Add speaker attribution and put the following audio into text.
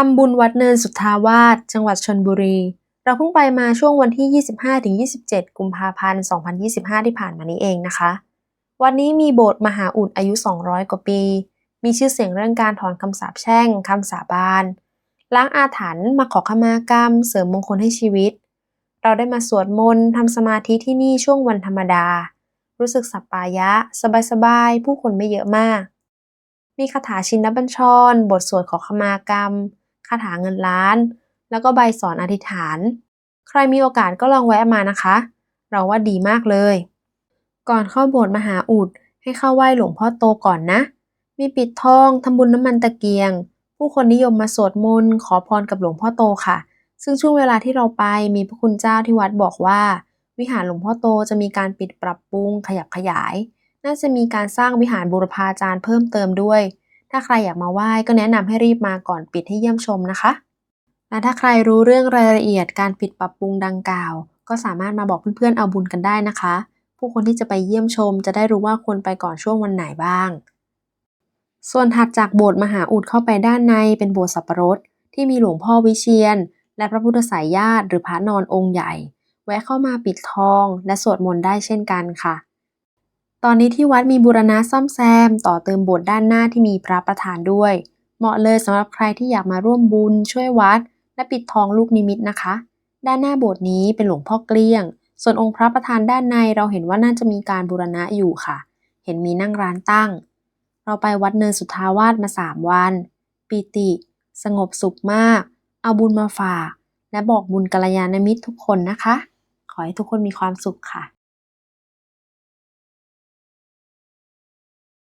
Speaker 1: ทำบุญวัดเนินสุทธาวาสจังหวัดชลบุรี เราเพิ่งไปมาช่วงวันที่ 25-27 กุมภาพันธ์ 2025 ที่ผ่านมานี้เองนะคะ วัดนี้มีโบสถ์มหาอุดอายุ 200 กว่าปี มีชื่อเสียงเรื่องการถอนคำสาปแช่งคำสาบานล้างอาถรรพ์มาขอขมากรรม เสริมมงคลให้ชีวิต เราได้มาสวดมนต์ทำสมาธิที่นี่ช่วงวันธรรมดา รู้สึกสัปปายะ สบายๆ ผู้คนไม่เยอะมากมีคาถาชินบัญชร บทสวดขอขมากรรม คาถาเงินล้าน แล้วก็ใบสอนอธิษฐาน ใครมีโอกาสก็ลองแวะมานะคะ เราว่าดีมากเลย ก่อนเข้าโบสถ์มหาอุดให้เข้าไหว้หลวงพ่อโตก่อนนะ มีปิดทองทำบุญน้ำมันตะเกียง ผู้คนนิยมมาสวดมนต์ขอพรกับหลวงพ่อโตค่ะ ซึ่งช่วงเวลาที่เราไปมีพระคุณเจ้าที่วัดบอกว่า วิหารหลวงพ่อโตจะมีการปิดปรับปรุงขยับขยาย น่าจะมีการสร้างวิหารบูรพาจารย์เพิ่มเติมด้วย ถ้าใครอยากมาไหว้ก็แนะนำให้รีบมาก่อนปิดให้เยี่ยมชมนะคะ และถ้าใครรู้เรื่องรายละเอียดการปิดปรับปรุงดังกล่าว ก็สามารถมาบอกเพื่อนๆเอาบุญกันได้นะคะ ผู้คนที่จะไปเยี่ยมชม จะได้รู้ว่าควรไปก่อนช่วงวันไหนบ้าง ส่วนถัดจากโบสถ์มหาอุดเข้าไปด้านในเป็นโบสถ์สับปะรดที่มีหลวงพ่อวิเชียน และพระพุทธสายญาติหรือพระนอนองค์ใหญ่ แวะเข้ามาปิดทอง และสวดมนต์ได้เช่นกันค่ะ ตอนนี้ที่วัดมีบูรณะซ่อมแซม ต่อเติมโบสถ์ด้านหน้าที่มีพระประธานด้วย เหมาะเลยสำหรับใครที่อยากมาร่วมบุญช่วยวัด และปิดทองลูกนิมิตนะคะ ด้านหน้าโบสถ์นี้เป็นหลวงพ่อเกลี้ยง ส่วนองค์พระประธานด้านในเราเห็นว่าน่าจะมีการบูรณะอยู่ค่ะ เห็นมีนั่งร้านตั้ง เราไปวัดเนินสุทธาวาสมาสามวัน ปีติ สงบสุขมาก เอาบุญมาฝากและบอกบุญกัลยาณมิตรทุกคนนะคะ ขอให้ทุกคนมีความสุขค่ะ